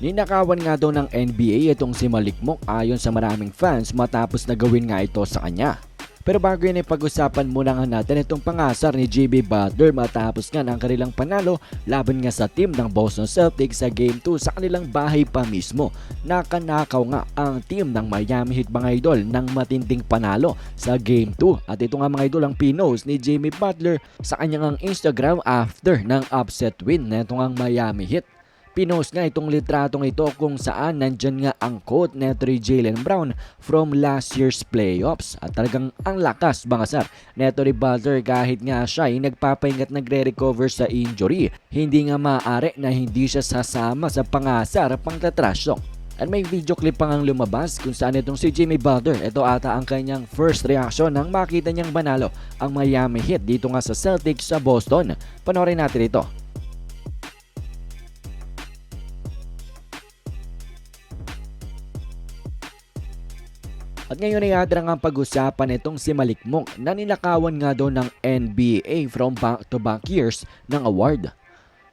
Ninakawan nga daw ng NBA itong si Malikmok ayon sa maraming fans matapos na gawin nga ito sa kanya. Pero bago yan ay pag-usapan muna nga natin itong pangasar ni JB Butler matapos nga ng kanilang panalo laban nga sa team ng Boston Celtics sa Game 2 sa kanilang bahay pa mismo. Nakanakaw nga ang team ng Miami Heat mga idol ng matinding panalo sa Game 2. At ito nga mga idol ang pinos ni Jimmy Butler sa kanyang Instagram after ng upset win na itong ang Miami Heat. Pinost nga itong litratong ito kung saan nandyan nga ang quote ni Jalen Brown from last year's playoffs. At talagang ang lakas mga sir. Neto ni Butler kahit nga siya ay nagpapahingat nagre-recover sa injury. Hindi nga maaari na hindi siya sasama sa pangasar pangtatrash talk. At may video clip pa ngang lumabas kung saan itong si Jimmy Butler. Ito ata ang kanyang first reaction nang makita niyang banalo ang Miami Heat dito nga sa Celtics sa Boston. Panoorin natin ito. At ngayon ay adrang ang pag-usapan itong si Malikmok na ninakawan nga daw ng NBA from back-to-back years ng award.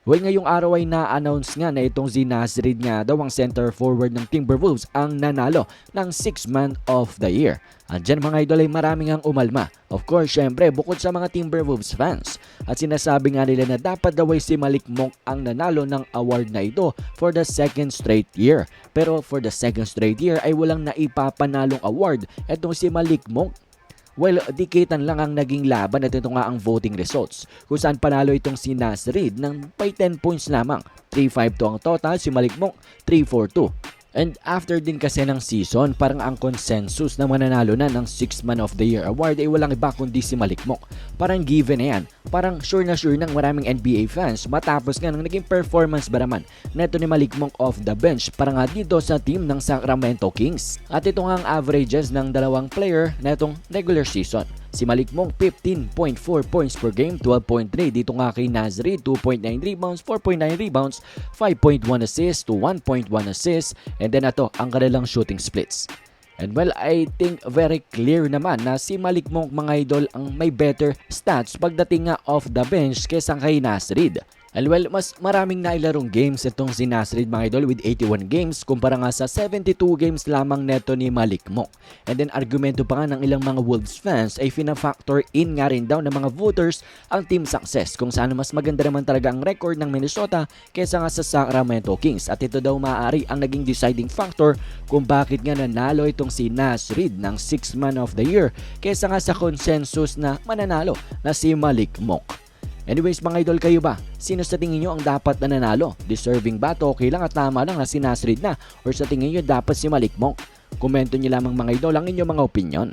Well, ngayong araw ay na-announce nga na itong si Nasrid nga daw ang center forward ng Timberwolves ang nanalo ng 6 Man of the Year. At dyan mga idol ay maraming ang umalma. Of course, syempre, bukod sa mga Timberwolves fans. At sinasabi nga nila na dapat daw ay si Malik Monk ang nanalo ng award na ito for the second straight year. Pero for the second straight year ay walang naipapanalong award itong si Malik Monk Well, dikitan lang ang naging laban at ito nga ang voting results kung saan panalo itong si Nasrid ng by 10 points lamang. 3-5 to ang total, si Malikmok 3-4-2. And after din kasi ng season, parang ang consensus na mananalo na ng 6 Man of the Year award ay walang iba kundi si Malikmok. Parang given na yan. Parang sure na sure ng maraming NBA fans matapos nga ng naging performance ba naman neto ni Malikmok off the bench para nga dito sa team ng Sacramento Kings. At ito nga ang averages ng dalawang player netong regular season. Si Malik Monk 15.4 points per game, 12.3 dito nga kay Nazri, 2.9 rebounds, 4.9 rebounds, 5.1 assists to 1.1 assists, and then ato ang kanilang shooting splits. And well, I think very clear naman na si Malik Monk mga idol ang may better stats pagdating nga off the bench kesa kay Nasrid. And well, mas maraming nailarong games itong si Nasrid mga idol with 81 games kumpara nga sa 72 games lamang neto ni Malik Monk. And then argumento pa nga ng ilang mga Wolves fans ay fina-factor in nga rin daw ng mga voters ang team success kung saan mas maganda naman talaga ang record ng Minnesota kesa nga sa Sacramento Kings. At ito daw maaari ang naging deciding factor kung bakit nga nanalo itong si Nasrid ng 6 Man of the Year kesa nga sa consensus na mananalo na si Malik Monk. Anyways mga idol kayo ba? Sino sa tingin nyo ang dapat na nanalo? Deserving ba to? Okay lang at tama lang na si Nasrid na? Or sa tingin nyo dapat si Malik Monk? Komento nyo lamang mga idol ang inyong mga opinion.